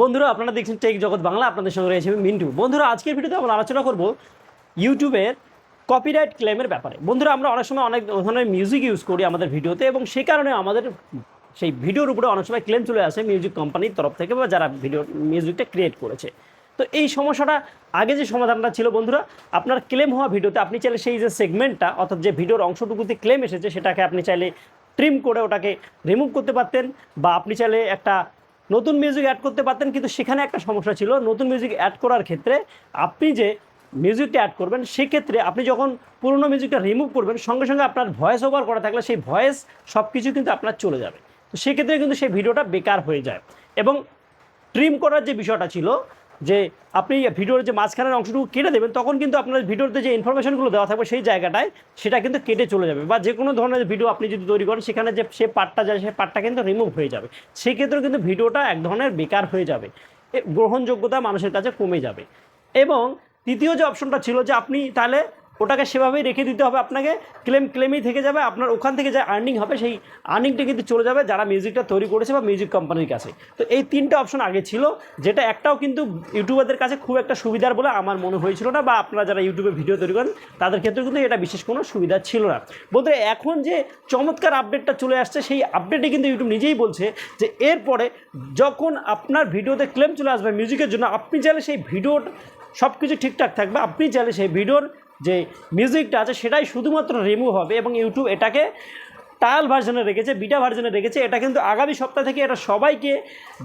বন্ধুরা, আপনারা দেখছেন টেক জগৎ বাংলা আপনাদের সঙ্গে রয়েছে মিন্টু। বন্ধুরা, আজকের ভিডিওতে আমরা আলোচনা করব ইউটিউবের কপিরাইট ক্লেমের ব্যাপারে। বন্ধুরা, আমরা অনেক সময় অনেক ধরনের মিউজিক ইউজ করি আমাদের ভিডিওতে এবং সেই কারণে আমাদের সেই ভিডিওর উপরে অনেক সময় ক্লেম চলে আসে মিউজিক কোম্পানির তরফ থেকে বা যারা ভিডিও মিউজিকটা ক্রিয়েট করেছে। তো এই সমস্যাটা, আগে যে সমাধানটা ছিল বন্ধুরা, আপনার ক্লেম হওয়া ভিডিওতে আপনি চাইলে সেই যে সেগমেন্টটা অর্থাৎ যে ভিডিওর অংশটুকুতে ক্লেম এসেছে, সেটাকে আপনি চাইলে ট্রিম করে ওটাকে রিমুভ করতে পারতেন বা আপনি চাইলে একটা নতুন মিউজিক অ্যাড করতে পারতেন, কিন্তু সেখানে একটা সমস্যা ছিল, নতুন মিউজিক অ্যাড করার ক্ষেত্রে আপনি যে মিউজিকটা অ্যাড করবেন, সেক্ষেত্রে আপনি যখন পুরনো মিউজিকটা রিমুভ করবেন, সঙ্গে সঙ্গে আপনার ভয়েস ওভার করা থাকলে সেই ভয়েস সব কিছু কিন্তু আপনার চলে যাবে। তো সেক্ষেত্রে কিন্তু সেই ভিডিওটা বেকার হয়ে যায়। এবং ট্রিম করার যে বিষয়টা ছিল যে আপনি ভিডিওর যে মাঝখানের অংশটুকু কেটে দেবেন, তখন কিন্তু আপনার ভিডিওতে যে ইনফরমেশনগুলো দেওয়া থাকবে সেই জায়গাটায় সেটা কিন্তু কেটে চলে যাবে বা যে কোনো ধরনের ভিডিও আপনি যদি তৈরি করেন, সেখানে যে সে পার্টটা যায়, সে পার্টটা কিন্তু রিমুভ হয়ে যাবে। সেক্ষেত্রেও কিন্তু ভিডিওটা এক ধরনের বেকার হয়ে যাবে। গ্রহণযোগ্যতা মানুষের কাছে কমে যাবে। এবং তৃতীয় যে অপশনটা ছিল যে আপনি তাহলে ওটাকে সেভাবেই রেখে দিতে হবে আপনাকে। ক্লেম, ক্লেমেই থেকে যাবে। আপনার ওখান থেকে যে আর্নিং হবে, সেই আর্নিংটা কিন্তু চলে যাবে যারা মিউজিকটা তৈরি করেছে বা মিউজিক কোম্পানির কাছে। তো এই তিনটা অপশন আগে ছিল, যেটা একটাও কিন্তু ইউটিউবারদের কাছে খুব একটা সুবিধার বলে আমার মনে হয়েছিল না বা আপনারা যারা ইউটিউবে ভিডিও তৈরি করেন, তাদের ক্ষেত্রে কিন্তু এটা বিশেষ কোনো সুবিধা ছিল না। বলতে এখন যে চমৎকার আপডেটটা চলে আসছে, সেই আপডেটে কিন্তু ইউটিউব নিজেই বলছে যে এরপরে যখন আপনার ভিডিওতে ক্লেম চলে আসবে মিউজিকের জন্য, আপনি চাইলে সেই ভিডিওর সব কিছু ঠিকঠাক থাকবে, আপনি চাইলে সেই ভিডিওর যে মিউজিকটা আছে সেটাই শুধুমাত্র রিমুভ হবে এবং ইউটিউব এটাকে টায়াল ভার্জনে রেখেছে বিটা ভার্জনে রেখেছে। এটা কিন্তু আগামী সপ্তাহ থেকে এটা সবাইকে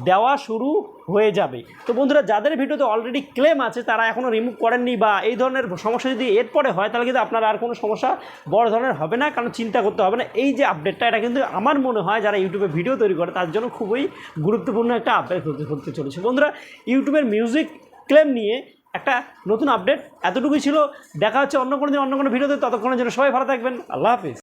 দেওয়া শুরু হয়ে যাবে। তো বন্ধুরা, যাদের ভিডিওতে অলরেডি ক্লেম আছে, তারা এখনও রিমুভ করেননি বা এই ধরনের সমস্যা যদি এরপরে হয়, তাহলে কিন্তু আপনার আর কোনো সমস্যা বড় ধরনের হবে না, কারণ চিন্তা করতে হবে না। এই যে আপডেটটা এটা কিন্তু আমার মনে হয় যারা ইউটিউবে ভিডিও তৈরি করে, তার জন্য খুবই গুরুত্বপূর্ণ একটা আপডেট হতে চলেছে। বন্ধুরা ইউটিউবের মিউজিক ক্লেম নিয়ে একটা নতুন আপডেট এতটুকুই ছিল। দেখা হচ্ছে অন্য কোনো দিন, অন্য কোনো ভিডিওতে। ততক্ষণের জন্য সবাই ভালো থাকবেন। আল্লাহ হাফিজ।